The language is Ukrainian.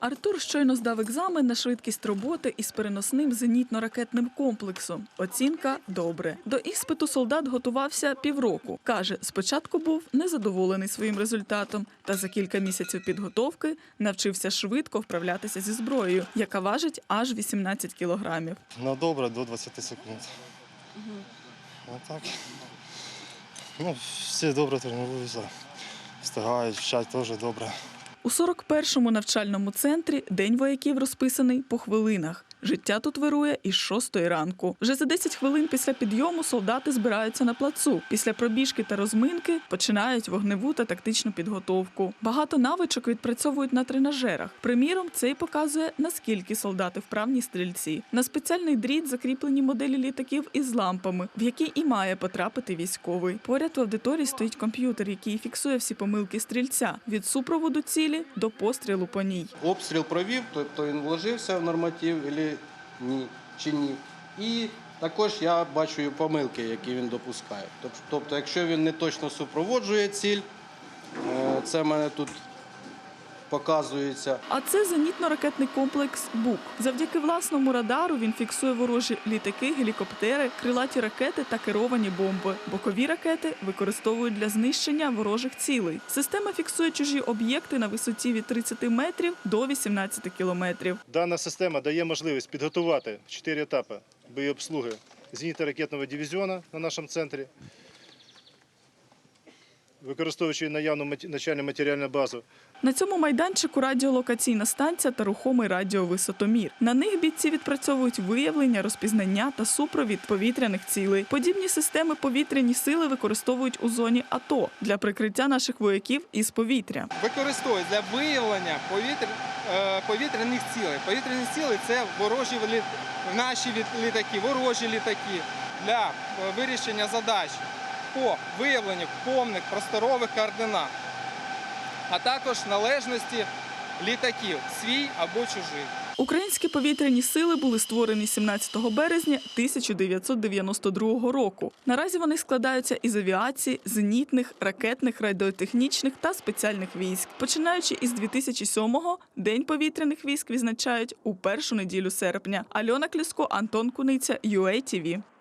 Артур щойно здав екзамен на швидкість роботи із переносним зенітно-ракетним комплексом. Оцінка добре. До іспиту солдат готувався півроку. Каже, спочатку був незадоволений своїм результатом, та за кілька місяців підготовки навчився швидко вправлятися зі зброєю, яка важить аж 18 кілограмів. Ну, добре, до 20 секунд. А так. Ну, всі добре тренуються. Встигають, вчать теж добре. У 41-му навчальному центрі день вояків розписаний по хвилинах. Життя тут вирує із 6 ранку. Вже за 10 хвилин після підйому солдати збираються на плацу. Після пробіжки та розминки починають вогневу та тактичну підготовку. Багато навичок відпрацьовують на тренажерах. Приміром, це й показує наскільки солдати вправні стрільці. На спеціальний дріт закріплені моделі літаків із лампами, в які і має потрапити військовий. Поряд в аудиторії стоїть комп'ютер, який фіксує всі помилки стрільця від супроводу цілі до пострілу по ній. обстріл провів, тобто він вложився в норматив или ні, чи ні. І також я бачу помилки, які він допускає. Тобто, якщо він не точно супроводжує ціль, е, це в мене тут показується. А це зенітно-ракетний комплекс БУК. Завдяки власному радару він фіксує ворожі літаки, гелікоптери, крилаті ракети та керовані бомби. Бокові ракети використовують для знищення ворожих цілей. Система фіксує чужі об'єкти на висоті від 30 метрів до 18 кілометрів. Дана система дає можливість підготувати чотири етапи боєобслуги зенітно-ракетного дивізіону на нашому центрі, використовуючи наявну начальну матеріальну базу. На цьому майданчику радіолокаційна станція та рухомий радіовисотомір. На них бійці відпрацьовують виявлення, розпізнання та супровід повітряних цілей. Подібні системи повітряні сили використовують у зоні АТО для прикриття наших вояків із повітря. використовують для виявлення повітря, е, повітряних цілей. Повітряні цілі це ворожі наші лі- літаки, ворожі літаки для е, вирішення задач по виявленню повних просторових координат, а також належності літаків свій або чужий. Українські повітряні сили були створені 17 березня 1992 року. Наразі вони складаються із авіації, зенітних, ракетних, радіотехнічних та спеціальних військ. Починаючи із 2007-го, День повітряних військ відзначають у першу неділю серпня. Альона Кліско, Антон Куниця, UATV.